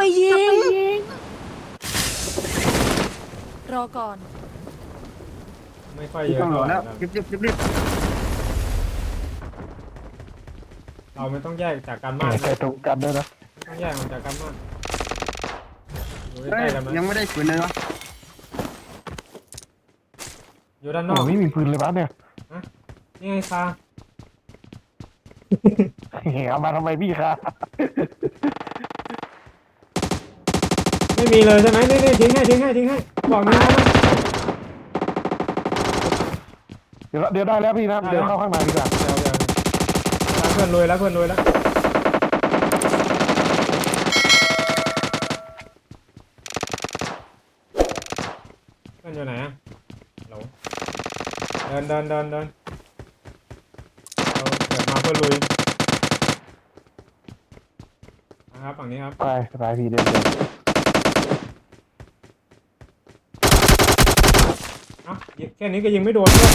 ไปยิง รอก่อน ไม่ค่อยไม่เยอะต้องรเท่าอไหร่แล้วนะรีบรีบรีบรีบเราไม่ต้องแยกจากกันมากใส่ตรงกันด้วยนะไม่ต้องแยกออกจากกันมากอยู่เฮ้ใกยล้ๆกันไหมยังไม่ได้ปืนเลยวะอยู่ด้านนโอ้อกไม่มีปืนเลยบ้านเนี่ยนี่ไงคาเอามาทำไมพี่คะไม่มีเลยใช่ไหมนี่นี่ทิ้งให้ทิ้งให้ทิ้งให้บอกนี้นะเดี๋ยวเดี๋ยวได้แล้วพี่นะเดี๋ยวเข้าข้างในดีกว่าเดี๋ยวเดี๋ยวแล้วเพื่อนรวยแล้วเพื่อนรวยแล้วเพื่อนอยู่ไหนอะเราเดินเดินเดินเดินเราเกิดมาเพื่อลุยนะครับฝั่งนี้ครับไปไปพี่เดี๋ยวเดี๋ยว เอ้ายิง แค่นี้ก็ยิงไม่โดนด้วย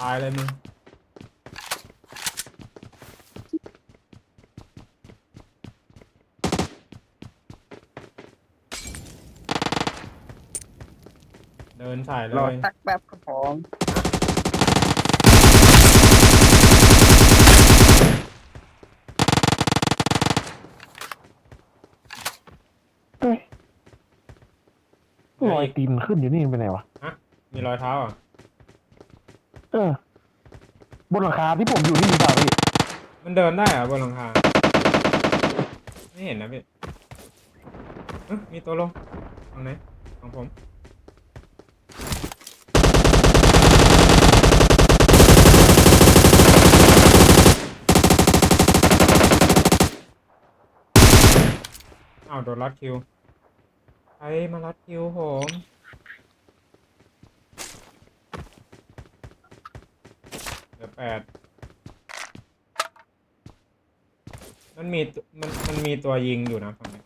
ตายเลยมึงเดินถ่ายเลรอย ตักแป๊บครับผม รอยตีนขึ้นอยู่นี่เป็นไงวะ มีรอยเท้าอะเออ บนหลังคาที่ผมอยู่นี่มีเปล่าพี่ มันเดินได้เหรอบนหลังคาไม่เห็นนะพี่เอ๊ะมีตัวลงตรงไหนของผมอ้าวโดนรัดคิว ใครมารัดคิวผมเหลือแปดมันมีตัวมันมันมีตัวยิงอยู่นะฝั่งนี้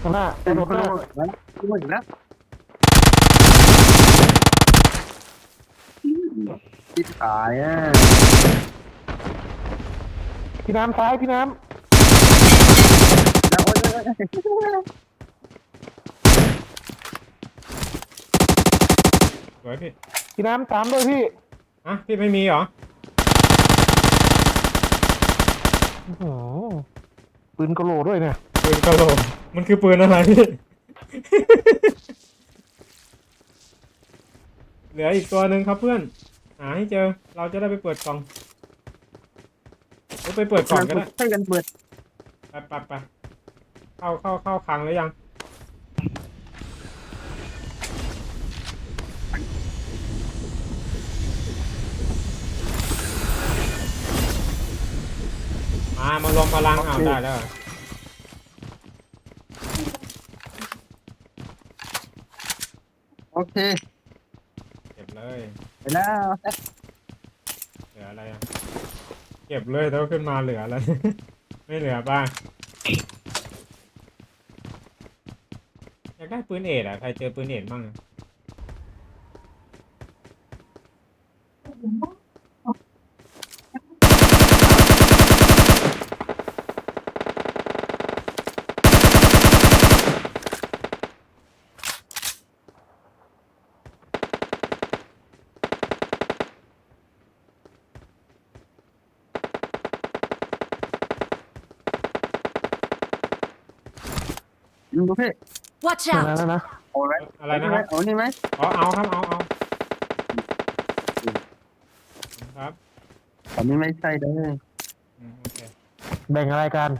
ข้างหน้าเป็นรถคนหละน้าหมดแล้วหมดแล้วติดตายอะพี่น้ำซ้ายพี่น้แล้วโอ๊ยโอ๊ยโอ๊ย สวยพี่ำพี่น้ำตามด้วยพี่อะพี่ไม่มีเหรออื้อหือปืนกระโหลด้วยเนี่ย ปืนกระโหลกมันคือปืนอะไรพี่ เหลืออีกตัวหนึ่งครับเพื่อน หาให้เจอ เราจะได้ไปเปิดกล่องหรือไปเปิดกล่องก็ได้ ใช่กันเปิด ไปไปไป เข้าเข้าเข้าคลังหรือยัง มามารวมพลังอ้าวได้แล้วเหรอโอเค เก็บเลย ไปแล้วเหลืออะไรอะ เก็บเลยแล้วขึ้นมาเหลืออะไร ไม่เหลือบ้าง อยากได้ปืนเอดอะ ใครเจอปืนเอดบ้างอะดูพี่ Watch นั่น out นะนะโอ้ยอะไรนะครับเอานี่ไหมอ๋อเอาครับเอาเอาครับอันนี้ไม่ใช่เลยอืมโอเคแบ่งอะไรกัน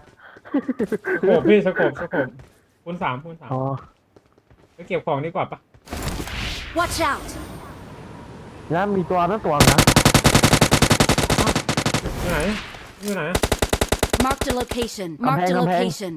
สโคบพี่สโคบสโคบคูณสามคูณสามอ๋อไปเก็บของดีกว่าปะ Watch out ย่านมีตัวนั้นตัวนะอยู่ไหนอยู่ไหน Marked a location Marked a location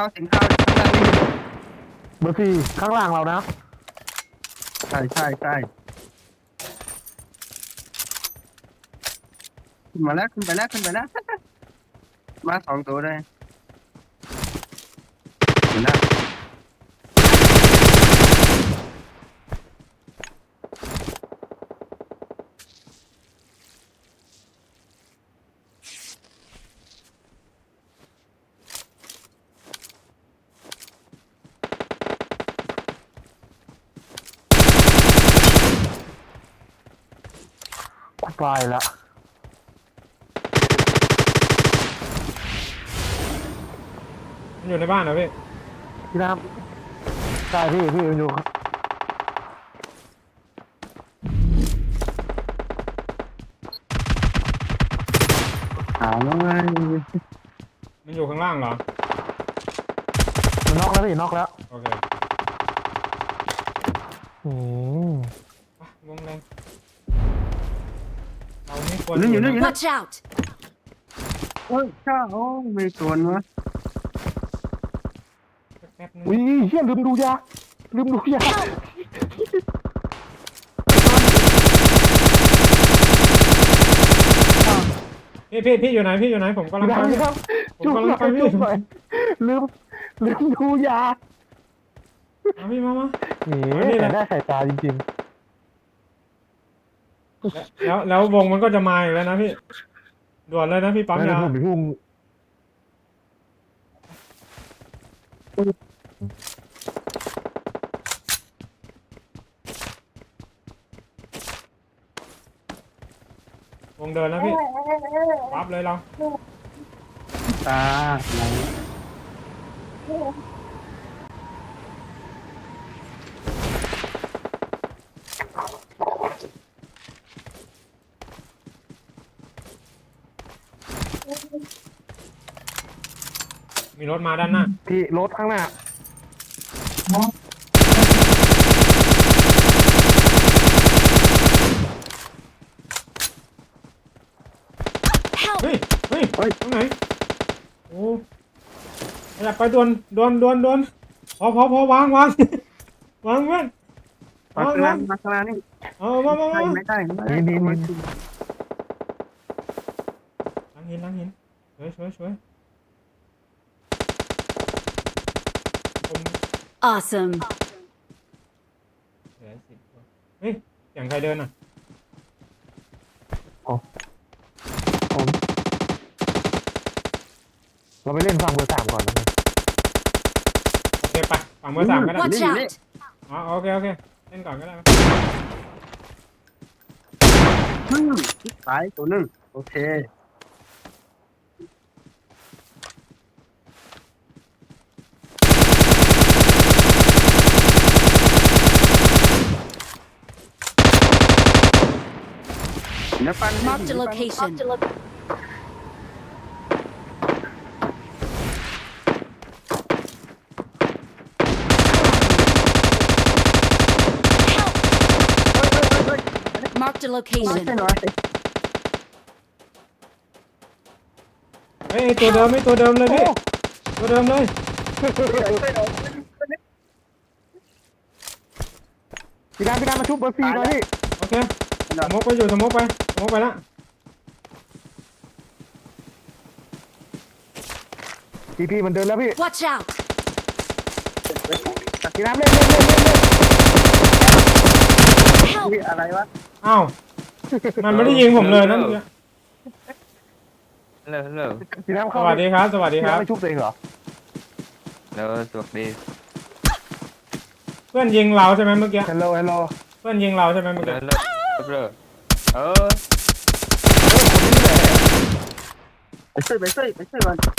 ข้าสิงข้าวข้างล่างนี่เบอร์สี่ข้างล่างเรานะ ใช่ใช่ใช่ขึ้นมาแล้วขึ้นไปแล้วขึ้นไปแล้ว มาสองตัวเลยเห็นแล้ว กูตายละมันอยู่ในบ้านเหรอพี่พี่น้ำใช่พี่พี่อยู่หาแล้วไงมันอยู่ข้างล่างเหรอ มันน็อกแล้วพี่น็อกแล้วโอเคอืมไปวงแรง เราไม่ควรอยู่นู่นอยู่นู่นอยู่นู่น Watch out! โอ้ยข้าโอ้ยไม่สวนวะแป๊บนึงอุ้ยเฮียลืมดูยาลืมดูยาพี่พี่พี่อยู่ไหนพี่อยู่ไหนผมกำลังพี่ไปน้ำพี่น้ผมำจุ๊บกำหลัน่งอยไปพี่ จุ๊บหน่อยลืมลืมดูยาเอาพี่มามานี่เอานี่แหละ แต่ได้สายตาจริง แล้วแล้ววงมันก็จะมาอีกแล้วนะพี่ด่วนเลยนะพี่ๆปั๊มไม่ได้ยา ผมไปพุ่งวงเดินแล้วพี่ปั๊บเลยเรา ตาไหน มีรถมาด้านหน้า พี่รถข้างหน้า Help! เฮ้ย เฮ้ยเฮ้ยตรงไหน โอ้อยากไปดวนดวนดวนดวนพอพอพอวางวางวางเพื่อนมาข้างล่างมาข้างล่างนี่เอามามามาไม่ได้ไม่ได้นี่นี่นี่ล้างหินล้างหิน ช่วยช่วยช่วยผม Awesome. เหลือสิบคนเฮ้ยเสียงใครเดินอะผมเราไปเล่นฝั่งเบอร์สามก่อนนะโอเคไปฝั่งเบอร์สามก็ได้ Watch out! อ๋อโอเคโอเคเล่นก่อนก็ได้อืมตายตัวหนึ่งโอเค เดี๋ยวปัน Marked a location. Help! Marked a มา location. ให้หน่อยเฮ้ยตัวเดิมไม่ตัวเดิมเลยพี่ตัวเดิมเลย พี่น้ำพี่น้ำมาชุบเบอร์สี่หน่อยพี่โอเคสมกไปอยู่สมกไป สมกไปละพี่พี่มันเดินแล้วพี่ Watch out! พี่น้ำเล่นเล่นเล่นเล่นเล่น Help! นี่อะไรวะอ้าวมันไม่ได้ยิงผมเลยนะเมื่อกี้ฮัลโหลฮัลโหลพี่น้ำสเข้าวัสดีครับ สวัสดีพี่ครับ น้ำไม่ชุบตัวเองเหรอแล้วสวัสดีเพื่อนยิงเราใช่ไหมเมื่อกี้ ฮัลโหลฮัลโหลเพื่อนยิงเราใช่ไหมเมื่อฮักี้ลโหลฮัลโหลเออ ไปช่วยไป